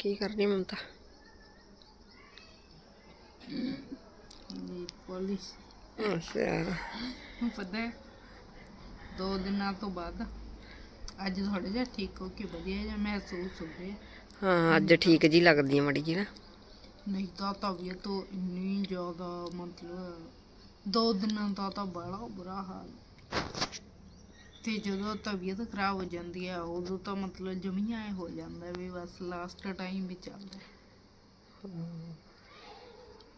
ਕੀ ਕਰਨੀ ਮਮਤਾ ਨੀ ਪੁਲਿਸ। ਅੱਛਾ। ਪਤਾ ਹੈ ਦੋ ਦਿਨਾਂ ਤੋਂ ਬਾਅਦ ਅੱਜ ਥੋੜਾ ਜਿਹਾ ਠੀਕ ਹੋ ਕੇ ਵਧੀਆ ਜਿਹਾ ਮਹਿਸੂਸ ਹੋ ਰਿਹਾ। ਹਾਂ ਅੱਜ ਠੀਕ ਜੀ ਲੱਗਦੀ ਆ ਮੜੀ ਜੀ ਨਾ। ਨਹੀਂ ਤਾਂ ਤਬੀਅਤ ਤੋਂ ਇੰਨੀ ਜ਼ਿਆਦਾ ਮਤਲਬ ਦੋ ਦਿਨਾਂ ਦਾ ਤਾਂ ਬੜਾ ਬੁਰਾ ਹਾਲ। ਤੇ ਜਦੋਂ ਤਬੀਅਤ ਖਰਾਬ ਹੋ ਜਾਂਦੀ ਹੈ ਉਦੋਂ ਤਾਂ ਮਤਲਬ ਜਮੀਆਂ ਹੋ ਜਾਂਦਾ ਵੀ ਬਸ ਲਾਸਟ ਟਾਈਮ ਵੀ ਚੱਲਦਾ।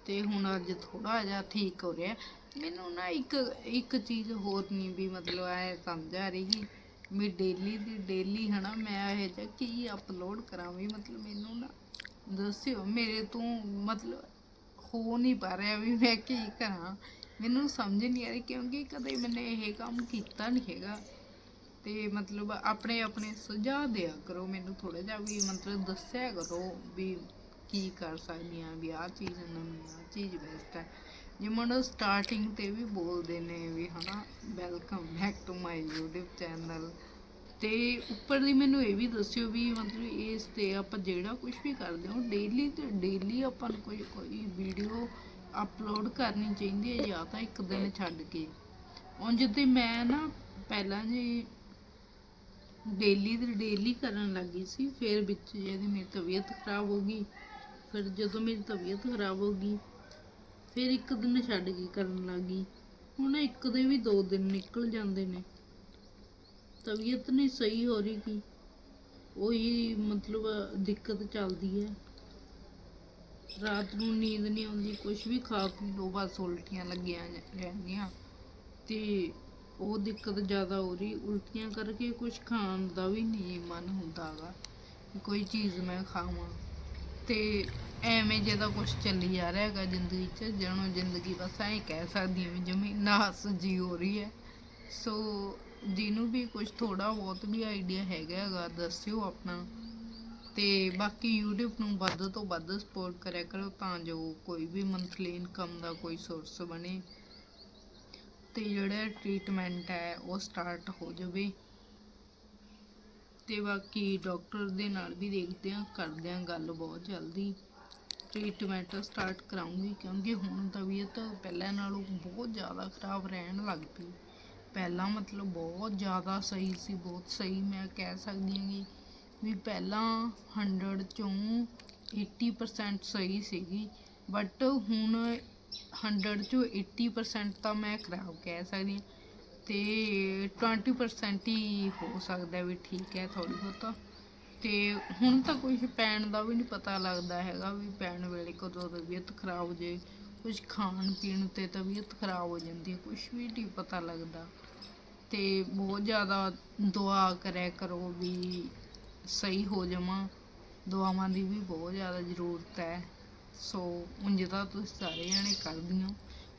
ਤੇ ਹੁਣ ਅੱਜ ਥੋੜਾ ਜਿਹਾ ਠੀਕ ਹੋ ਰਿਹਾ। ਮੈਨੂੰ ਨਾ ਇੱਕ ਇੱਕ ਚੀਜ਼ ਹੋਰ ਨਹੀਂ ਵੀ ਮਤਲਬ ਐ ਸਮਝ ਆ ਰਹੀ। ਵੀ ਡੇਲੀ ਦੀ ਡੇਲੀ ਹਨਾ, ਮੈਂ ਇਹ ਜਿਹਾ ਕੀ ਅਪਲੋਡ ਕਰਾਂ ਵੀ ਮਤਲਬ ਮੈਨੂੰ ਨਾ ਦੱਸਿਓ, ਮੇਰੇ ਤੋਂ ਮਤਲਬ ਹੋ ਨਹੀਂ ਪਾ ਰਿਹਾ ਵੀ ਮੈਂ ਕੀ ਕਰਾਂ। ਮੈਨੂੰ ਸਮਝ ਨਹੀਂ ਆ ਰਹੀ ਕਿਉਂਕਿ ਕਦੇ ਮੈਨੇ ਇਹ ਕੰਮ ਕੀਤਾ ਨਹੀਂ ਹੈਗਾ। ਤੇ ਮਤਲਬ ਆਪਣੇ ਆਪਣੇ ਸੁਝਾਅ ਦਿਆ ਕਰੋ ਮੈਨੂੰ ਥੋੜਾ ਜਿਹਾ ਵੀ ਮਤਲਬ ਦੱਸਿਆ ਕਰੋ ਵੀ ਕੀ ਕਰ ਸਕਦੀ ਆ ਵੀ ਆਹ ਚੀਜ਼ ਨਵੀਂ ਆ ਚੀਜ਼ ਬੈਸਟ ਹੈ। ਜਿਵੇਂ ਉਹ ਸਟਾਰਟਿੰਗ ਤੇ ਵੀ ਬੋਲਦੇ ਨੇ ਵੀ ਹਨਾ welcome back to my YouTube channel ਤੇ ਉੱਪਰ ਦੀ ਮੈਨੂੰ ਇਹ ਵੀ ਦੱਸਿਓ ਵੀ ਮਤਲਬ ਇਸ ਤੇ ਆਪਾਂ ਜਿਹੜਾ ਕੁਝ ਵੀ ਕਰਦੇ ਹਾਂ ਡੇਲੀ ਤੇ ਡੇਲੀ ਆਪਾਂ ਨੂੰ ਕੋਈ ਕੋਈ ਵੀਡੀਓ ਅਪਲੋਡ ਕਰਨੀ ਚਾਹੀਦੀ ਹੈ ਜਾਂ ਤਾਂ ਇੱਕ ਦਿਨ ਛੱਡ ਕੇ। ਉਂਝ ਤੇ ਮੈਂ ਨਾ ਪਹਿਲਾਂ ਜੀ ਡੇਲੀ ਦੀ ਡੇਲੀ ਕਰਨ ਲੱਗੀ ਸੀ, ਫਿਰ ਵਿੱਚ ਜਿਹਦੀ ਮੇਰੀ ਤਬੀਅਤ ਖਰਾਬ ਹੋ ਗਈ, ਫਿਰ ਜਦੋਂ ਮੇਰੀ ਤਬੀਅਤ ਖਰਾਬ ਹੋ ਗਈ, ਫਿਰ ਇੱਕ ਦਿਨ ਛੱਡ ਕੇ ਕਰਨ ਲੱਗੀ। ਹੁਣ ਇੱਕ ਦੇ ਵੀ ਦੋ ਦਿਨ ਨਿਕਲ ਜਾਂਦੇ ਨੇ। ਤਬੀਅਤ ਨਹੀਂ ਸਹੀ ਹੋ ਰਹੀ ਕੀ। ਉਹੀ ਮਤਲਬ ਦਿੱਕਤ ਚੱਲਦੀ ਹੈ। ਰਾਤ ਨੂੰ ਨੀਂਦ ਨਹੀਂ ਆਉਂਦੀ ਕੁਝ ਵੀ ਖਾ ਪੀ ਲਓ, ਬਸ ਉਲਟੀਆਂ ਲੱਗੀਆਂ ਜਾਂ- ਰਹਿੰਦੀਆਂ। ਤੇ ਉਹ ਦਿੱਕਤ ਜ਼ਿਆਦਾ ਹੋ ਰਹੀ, ਉਲਟੀਆਂ ਕਰਕੇ ਕੁਝ ਖਾਣ ਦਾ ਵੀ ਨਹੀਂ ਮਨ ਹੁੰਦਾਗਾ ਕੋਈ ਚੀਜ਼ ਮੈਂ ਖਾਵਾਂ। ਤੇ ਐਵੇਂ ਜਿਹਦਾ ਕੁਝ ਚੱਲੀ ਜਾ ਰਿਹਾ ਹੈਗਾ ਜ਼ਿੰਦਗੀ 'ਚ ਜਾਣੋ ਜ਼ਿੰਦਗੀ ਬਸ ਐਂ ਕਹਿ ਸਕਦੀ ਹਾਂ ਵੀ ਜਮੀ ਨਾਸ ਜੀ ਹੋ ਰਹੀ ਹੈ। ਸੋ ਜਿਹਨੂੰ ਵੀ ਕੁਝ ਥੋੜਾ ਬਹੁਤ ਵੀ ਆਈਡੀਆ ਹੈਗਾ ਹੈਗਾ, ਦੱਸਿਓ ਆਪਣਾ। ਤੇ ਬਾਕੀ YouTube ਨੂੰ ਵੱਧ ਤੋਂ ਵੱਧ ਸਪੋਰਟ ਕਰਿਆ ਕਰੋ ਤਾਂ ਜੋ ਕੋਈ ਵੀ ਮੰਥਲੀ ਇਨਕਮ ਦਾ ਕੋਈ ਸੋਰਸ ਬਣੇ। ਤੇ ਜਿਹੜਾ ਟ੍ਰੀਟਮੈਂਟ ਹੈ ਉਹ ਸਟਾਰਟ ਹੋ ਜਾਵੇ। ਤੇ ਬਾਕੀ ਡਾਕਟਰ ਦੇ ਨਾਲ ਵੀ ਦੇਖਦੇ ਹਾਂ, ਕਰਦੇ ਹਾਂ ਗੱਲ ਬਹੁਤ ਜਲਦੀ। ਟ੍ਰੀਟਮੈਂਟ ਸਟਾਰਟ ਕਰਾਉਂਗੀ ਕਿਉਂਕਿ ਹੁਣ ਤਬੀਅਤ ਪਹਿਲਾਂ ਨਾਲੋਂ ਬਹੁਤ ਜ਼ਿਆਦਾ ਖਰਾਬ ਰਹਿਣ ਲੱਗ ਪਈ। ਪਹਿਲਾਂ ਮਤਲਬ ਬਹੁਤ ਜ਼ਿਆਦਾ ਸਹੀ ਸੀ, ਬਹੁਤ ਸਹੀ ਮੈਂ ਕਹਿ ਸਕਦੀ ਹਾਂ ਕਿ ਵੀ ਪਹਿਲਾਂ 100 ਚੋਂ 80% ਸਹੀ ਸੀਗੀ ਬਟ ਹੁਣ 100 ਚੋਂ 80% ਤਾਂ ਮੈਂ ਖਰਾਬ ਕਹਿ ਸਕਦੀ ਹਾਂ, ਤੇ 20% ਹੀ ਹੋ ਸਕਦਾ ਵੀ ਠੀਕ ਹੈ ਥੋੜੀ ਬਹੁਤਾ। ਤੇ ਹੁਣ ਤਾਂ ਕੁਝ ਪੈਣ ਦਾ ਵੀ ਨਹੀਂ ਪਤਾ ਲੱਗਦਾ ਹੈਗਾ ਵੀ ਪੈਣ ਵੇਲੇ ਕਦੋਂ ਤਬੀਅਤ ਖਰਾਬ ਹੋ ਜੇ। ਕੁਝ ਖਾਣ ਪੀਣ ਤੇ ਤਬੀਅਤ ਖਰਾਬ ਹੋ ਜਾਂਦੀ ਹੈ ਕੁਝ ਵੀ ਨਹੀਂ ਪਤਾ ਲੱਗਦਾ। ਤੇ ਬਹੁਤ ਜ਼ਿਆਦਾ ਦੁਆ ਕਰਿਆ ਕਰੋ ਵੀ ਸਹੀ ਹੋ ਜਾਵਾਂ। ਦੁਆਵਾਂ ਦੀ ਵੀ ਬਹੁਤ ਜ਼ਿਆਦਾ ਜ਼ਰੂਰਤ ਹੈ। ਸੋ, ਉਂਝ ਤਾਂ ਤੁਸੀਂ ਸਾਰੇ ਜਣੇ ਕਰਦੇ ਹੋ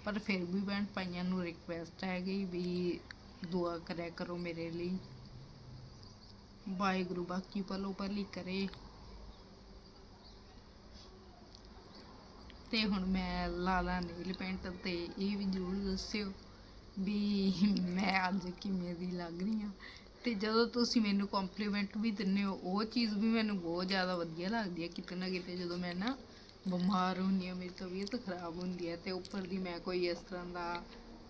ਪਰ ਫਿਰ ਵੀ ਭੈਣ ਭਾਈਆਂ ਨੂੰ ਰਿਕਵੈਸਟ ਹੈਗੀ ਵੀ ਦੁਆ ਕਰਿਆ ਕਰੋ ਮੇਰੇ ਲਈ। ਵਾਹਿਗੁਰੂ ਬਾਕੀ ਪਲੋ ਪਲੀ ਕਰੇ। ਤੇ ਹੁਣ ਮੈਂ ਲਾਲਾ ਨੀਲ ਪੈਂਟ ਤੇ ਇਹ ਵੀ ਜ਼ਰੂਰ ਦੱਸਿਓ ਵੀ ਮੈਂ ਅੱਜ ਕਿਵੇਂ ਦੀ ਲੱਗ ਰਹੀ ਹਾਂ। ਤੇ ਜਦੋਂ ਤੁਸੀਂ ਮੈਨੂੰ ਕੰਪਲੀਮੈਂਟ ਵੀ ਦਿੰਦੇ ਹੋ, ਉਹ ਚੀਜ਼ ਵੀ ਮੈਨੂੰ ਬਹੁਤ ਜ਼ਿਆਦਾ ਵਧੀਆ ਲੱਗਦੀ ਹੈ। ਕਿਤੇ ਨਾ ਕਿਤੇ ਜਦੋਂ ਮੈਂ ਨਾ ਬਿਮਾਰ ਹੁੰਦੀ ਹਾਂ, ਮੇਰੀ ਤਬੀਅਤ ਖਰਾਬ ਹੁੰਦੀ ਹੈ ਤੇ ਉੱਪਰ ਦੀ ਮੈਂ ਕੋਈ ਇਸ ਤਰ੍ਹਾਂ ਦਾ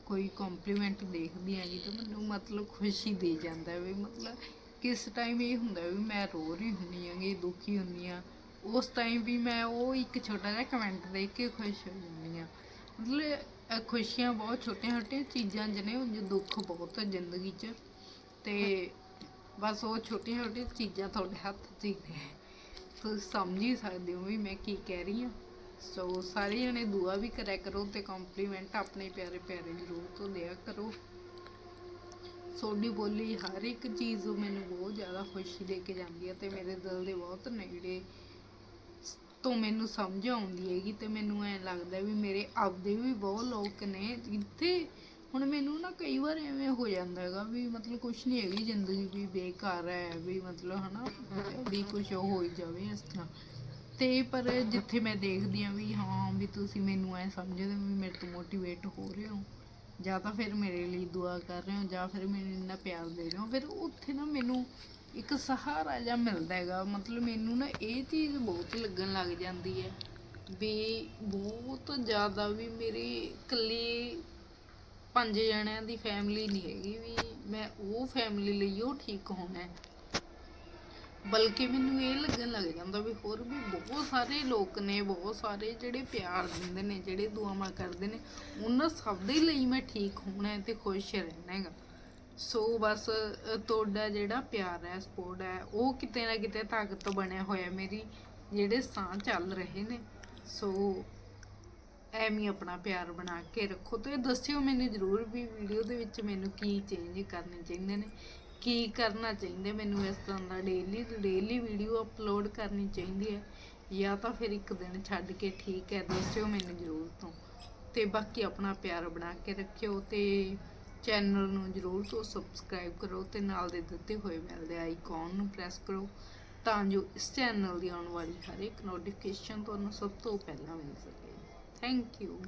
ਕੋਈ ਕੰਪਲੀਮੈਂਟ ਦੇਖਦੀ ਹਾਂ ਜੀ ਤਾਂ ਮੈਨੂੰ ਮਤਲਬ ਖੁਸ਼ੀ ਦੇ ਜਾਂਦਾ ਵੀ ਮਤਲਬ ਕਿਸ ਟਾਈਮ ਇਹ ਹੁੰਦਾ ਵੀ ਮੈਂ ਰੋ ਰਹੀ ਹੁੰਦੀ ਹਾਂ ਦੁਖੀ ਹੁੰਦੀ ਹਾਂ। ਉਸ ਟਾਈਮ ਵੀ ਮੈਂ ਉਹ ਇੱਕ ਛੋਟਾ ਜਿਹਾ ਕਮੈਂਟ ਦੇਖ ਕੇ ਖੁਸ਼ ਹੋ ਜਾਂਦੀ ਹਾਂ। ਮਤਲਬ ਖੁਸ਼ੀਆਂ ਬਹੁਤ ਛੋਟੀਆਂ ਛੋਟੀਆਂ ਚੀਜ਼ਾਂ 'ਚ ਨੇ ਦੁੱਖ ਬਹੁਤ ਜ਼ਿੰਦਗੀ 'ਚ। ਤੇ ਬਸ ਉਹ ਛੋਟੀਆਂ ਛੋਟੀਆਂ ਚੀਜ਼ਾਂ ਤੁਹਾਡੇ ਹੱਥ 'ਚ ਹੀ ਨੇ। ਤੁਸੀਂ ਸਮਝ ਹੀ ਸਕਦੇ ਹੋ ਵੀ ਮੈਂ ਕੀ ਕਹਿ ਰਹੀ ਹਾਂ। ਸੋ ਸਾਰੇ ਜਣੇ ਦੁਆ ਵੀ ਕਰਿਆ ਕਰੋ ਤੇ ਕੰਪਲੀਮੈਂਟ ਆਪਣੇ ਪਿਆਰੇ ਪਿਆਰੇ ਜ਼ਰੂਰ ਤੋਂ ਦਿਆ ਕਰੋ। ਤੁਹਾਡੀ ਬੋਲੀ ਹਰ ਇੱਕ ਚੀਜ਼ ਮੈਨੂੰ ਬਹੁਤ ਜ਼ਿਆਦਾ ਖੁਸ਼ੀ ਦੇ ਕੇ ਜਾਂਦੀ ਹੈ ਤੇ ਮੇਰੇ ਦਿਲ ਦੇ ਬਹੁਤ ਨੇੜੇ ਤੋਂ ਮੈਨੂੰ ਸਮਝ ਆਉਂਦੀ ਹੈਗੀ ਤੇ ਮੈਨੂੰ ਐਂ ਲੱਗਦਾ ਵੀ ਮੇਰੇ ਆਪਦੇ ਵੀ ਬਹੁਤ ਲੋਕ ਨੇ, ਜਿੱਥੇ ਹੁਣ ਮੈਨੂੰ ਨਾ ਕਈ ਵਾਰ ਐਵੇਂ ਹੋ ਜਾਂਦਾ ਹੈਗਾ ਵੀ ਮਤਲਬ ਕੁਛ ਨਹੀਂ ਹੈਗੀ ਜ਼ਿੰਦਗੀ ਵੀ ਬੇਕਾਰ ਹੈ, ਵੀ ਮਤਲਬ ਹਨਾ ਵੀ ਕੁਝ ਹੋ ਹੀ ਜਾਵੇ ਇਸ ਤਰ੍ਹਾਂ। ਤੇ ਪਰ ਜਿੱਥੇ ਮੈਂ ਦੇਖਦੀ ਆ ਵੀ ਹਾਂ, ਵੀ ਤੁਸੀਂ ਮੈਨੂੰ ਐ ਸਮਝਦੇ ਵੀ ਮੇਰੇ ਤੋਂ ਮੋਟੀਵੇਟ ਹੋ ਰਹੇ ਹੋ, ਜਾਂ ਤਾਂ ਫਿਰ ਮੇਰੇ ਲਈ ਦੁਆ ਕਰ ਰਹੇ ਹੋ, ਜਾਂ ਫਿਰ ਮੈਨੂੰ ਇੰਨਾ ਪਿਆਰ ਦੇ ਰਹੇ ਹੋ, ਫਿਰ ਉੱਥੇ ਨਾ ਮੈਨੂੰ ਇੱਕ ਸਹਾਰਾ ਜਿਹਾ ਮਿਲਦਾ ਹੈਗਾ। ਮਤਲਬ ਮੈਨੂੰ ਨਾ ਇਹ ਚੀਜ਼ ਬਹੁਤ ਲੱਗਣ ਲੱਗ ਜਾਂਦੀ ਹੈ ਵੀ ਬਹੁਤ ਜ਼ਿਆਦਾ ਵੀ ਮੇਰੀ ਇਕੱਲੀ ਪੰਜ ਜਣਿਆਂ ਦੀ ਫੈਮਿਲੀ ਨਹੀਂ ਹੈਗੀ ਵੀ ਮੈਂ ਉਹ ਫੈਮਿਲੀ ਲਈ ਉਹ ਠੀਕ ਹੋਣਾ ਬਲਕਿ ਮੈਨੂੰ ਇਹ ਲੱਗਣ ਲੱਗ ਜਾਂਦਾ ਵੀ ਹੋਰ ਵੀ ਬਹੁਤ ਸਾਰੇ ਲੋਕ ਨੇ, ਬਹੁਤ ਸਾਰੇ ਜਿਹੜੇ ਪਿਆਰ ਦਿੰਦੇ ਨੇ, ਜਿਹੜੇ ਦੁਆਵਾਂ ਕਰਦੇ ਨੇ, ਉਹਨਾਂ ਸਭ ਦੇ ਲਈ ਮੈਂ ਠੀਕ ਹੋਣਾ ਹੈ ਤੇ ਖੁਸ਼ ਰਹਿਣਾ ਹੈਗਾ। ਸੋ ਬਸ ਤੁਹਾਡਾ ਜਿਹੜਾ ਪਿਆਰ ਹੈ ਸਪੋਰਟ ਹੈ, ਉਹ ਕਿਤੇ ਨਾ ਕਿਤੇ ਤਾਕਤ ਬਣਿਆ ਹੋਇਆ ਮੇਰੀ, ਜਿਹੜੇ ਸਾਹ ਚੱਲ ਰਹੇ ਨੇ। ਸੋ ਐਵੇਂ ਆਪਣਾ ਪਿਆਰ ਬਣਾ ਕੇ ਰੱਖੋ। ਤੇ ਦੱਸਿਓ ਮੈਨੂੰ ਜ਼ਰੂਰ ਵੀ ਵੀਡੀਓ ਦੇ ਵਿੱਚ ਮੈਨੂੰ ਕੀ ਚੇਂਜ ਕਰਨੇ ਚਾਹੀਦੇ ਨੇ, ਕੀ ਕਰਨਾ ਚਾਹੀਦਾ ਮੈਨੂੰ ਇਸ ਤਰ੍ਹਾਂ ਦਾ ਡੇਲੀ ਡੇਲੀ ਵੀਡੀਓ ਅਪਲੋਡ ਕਰਨੀ ਚਾਹੀਦੀ ਹੈ ਜਾਂ ਤਾਂ ਫਿਰ ਇੱਕ ਦਿਨ ਛੱਡ ਕੇ ਠੀਕ ਹੈ, ਦੱਸਿਓ ਮੈਨੂੰ ਜ਼ਰੂਰ ਤੋਂ। ਤੇ ਬਾਕੀ ਆਪਣਾ ਪਿਆਰ ਬਣਾ ਕੇ ਰੱਖਿਓ ਤੇ ਚੈਨਲ ਨੂੰ ਜ਼ਰੂਰ ਤੋਂ ਸਬਸਕ੍ਰਾਈਬ ਕਰੋ ਤੇ ਨਾਲ ਦੇ ਦਿੱਤੇ ਹੋਏ ਮਿਲਦੇ ਦੇ ਆਈਕਨ ਨੂੰ ਪ੍ਰੈਸ ਕਰੋ ਤਾਂ ਜੋ ਇਸ ਚੈਨਲ ਦੀ ਆਉਣ ਵਾਲੀ ਹਰ ਇੱਕ ਨੋਟੀਫਿਕੇਸ਼ਨ ਤੁਹਾਨੂੰ ਸਭ ਤੋਂ ਪਹਿਲਾਂ ਮਿਲ ਸਕੇ। Thank you.